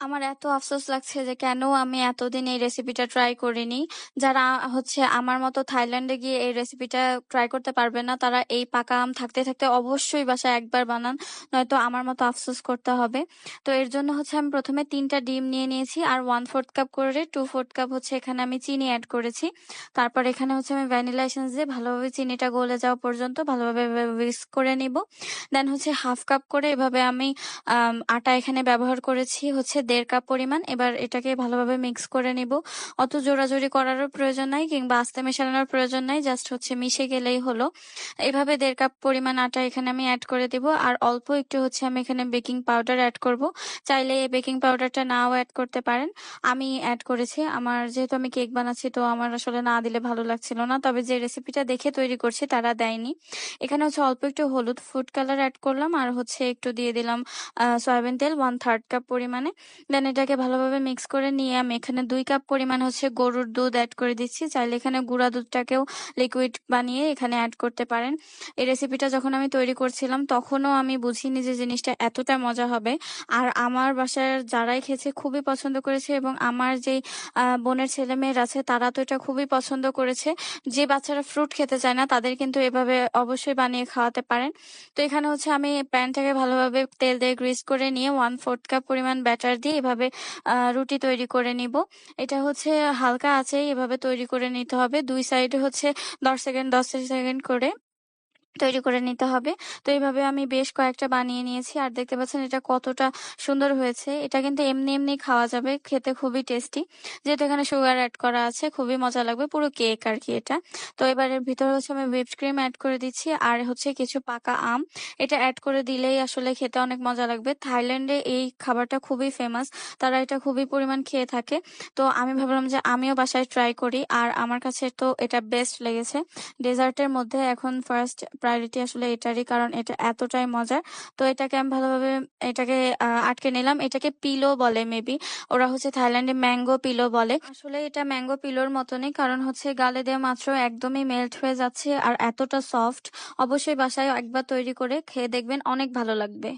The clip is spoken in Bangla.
আমার এত আফসোস লাগছে যে কেন আমি এতদিন এই রেসিপিটা ট্রাই করিনি। যারা হচ্ছে আমার মতো থাইল্যান্ডে গিয়ে এই রেসিপিটা ট্রাই করতে পারবে না, তারা এই পাকা আম থাকতে, থাকতে অবশ্যই বাসায় একবার বানান। নয়তো আমার মতো আফসোস করতে হবে। তো এর জন্য হচ্ছে আমি ১ম এ ৩ টা ডিম নিয়ে নিয়েছি আর 1/4 কাপ করে 2/4 কাপ হচ্ছে এখানে আমি চিনি এড করেছি। তারপর এখানে হচ্ছে আমি ভ্যানিলা এসেন্স দিয়ে ভালোভাবে চিনিটা গলে যাওয়া পর্যন্ত ভালোভাবে হুইস্ক করে নিব। দেন হচ্ছে 1/2 কাপ করে এভাবে আম আটা এখানে ব্যবহার করেছি হচ্ছে ১.৫ কাপ পরিমাণ। এবার এটাকে ভালোভাবে মিক্স করে নিব। অত জোড়াজুড়ি করারও প্রয়োজন নাই, কিংবা আস্তে মেশানোর প্রয়োজন নাই। জাস্ট হচ্ছে মিশে গেলেই হলো। এভাবে দেড় কাপ পরিমাণ আটা এখানে আমি অ্যাড করে দিব। আর অল্প একটু হচ্ছে আমি এখানে বেকিং পাউডার অ্যাড করব। চাইলে এই বেকিং পাউডারটা নাও অ্যাড করতে পারেন। আমি অ্যাড করেছি। আমার যেহেতু আমি কেক বানাচ্ছি, তো আমার আসলে না দিলে ভালো লাগছিল না। তবে যে রেসিপিটা দেখে তৈরি করছি তারা দেয়নি। এখানে হচ্ছে অল্প একটু হলুদ ফুড কালার অ্যাড করলাম, আর হচ্ছে একটু দিয়ে দিলাম সয়াবিন তেল 1/3 কাপ পরিমাণে। দেন এটাকে ভালোভাবে মিক্স করে নিয়ে আমি এখানে দুই কাপ পরিমাণ হচ্ছে গরুর দুধ অ্যাড করে দিচ্ছি। চাইলে এখানে গুঁড়া দুধটাকেও লিকুইড বানিয়ে এখানে অ্যাড করতে পারেন। এই রেসিপিটা যখন আমি তৈরি করছিলাম, তখনও আমি বুঝিনি যে জিনিসটা এতটা মজা হবে। আর আমার বাসার যারাই খেয়েছে খুবই পছন্দ করেছে এবং আমার যেই বোনের ছেলেমেয়েরা আছে, তারা তো এটা খুবই পছন্দ করেছে। যে বাচ্চারা ফ্রুট খেতে চায় না, তাদের কিন্তু এভাবে অবশ্যই বানিয়ে খাওয়াতে পারেন। তো এখানে হচ্ছে আমি প্যানটাকে ভালোভাবে তেল দিয়ে গ্রিস করে নিয়ে 1/4 কাপ পরিমাণ ব্যাটার দিয়ে এভাবে রুটি তৈরি করে নিব। এটা হচ্ছে হালকা আছে এভাবে তৈরি করে নিতে হবে। দুই সাইড হচ্ছে ১০ সেকেন্ড, ১০ সেকেন্ড করে তৈরি করে নিতে হবে। তো এইভাবে আমি বেশ কয়েকটা বানিয়ে নিয়েছি। আর দেখতে পাচ্ছেন এটা কতটা সুন্দর হয়েছে। এটা কিন্তু এমনি, এমনি খাওয়া যাবে। খেতে খুবই টেস্টি। যেহেতু এখানে সুগার অ্যাড করা আছে খুবই মজা লাগবে। পুরো কেক আর কি এটা। তো এবার এর ভিতরে হচ্ছে আমি হুইপড ক্রিম অ্যাড করে দিচ্ছি আর হচ্ছে কিছু পাকা আম। এটা অ্যাড করে দিলেই আসলে খেতে অনেক মজা লাগবে। থাইল্যান্ডে এই খাবারটা খুবই ফেমাস। তারা এটা খুবই পরিমাণ খেয়ে থাকে। তো আমি ভাবলাম যে আমিও বাসায় ট্রাই করি। আর আমার কাছে তো এটা বেস্ট লেগেছে। ডেজার্টের মধ্যে এখন ফার্স্ট প্রায়োরিটি আসলে এটারই, কারণ এটা এতটাই মজার। তো এটাকে আমি ভালোভাবে, এটাকে আটকে নিলাম। এটাকে পিলো বলে মেবি। ওরা হচ্ছে থাইল্যান্ডে ম্যাঙ্গো পিলো বলে। আসলে এটা ম্যাঙ্গো পিলোর মতনই। কারণ হচ্ছে গালে দেওয়া মাত্র একদমই মেল্ট হয়ে যাচ্ছে আর এতটা সফট। অবশ্যই বাসায় একবার তৈরি করে খেয়ে দেখবেন, অনেক ভালো লাগবে।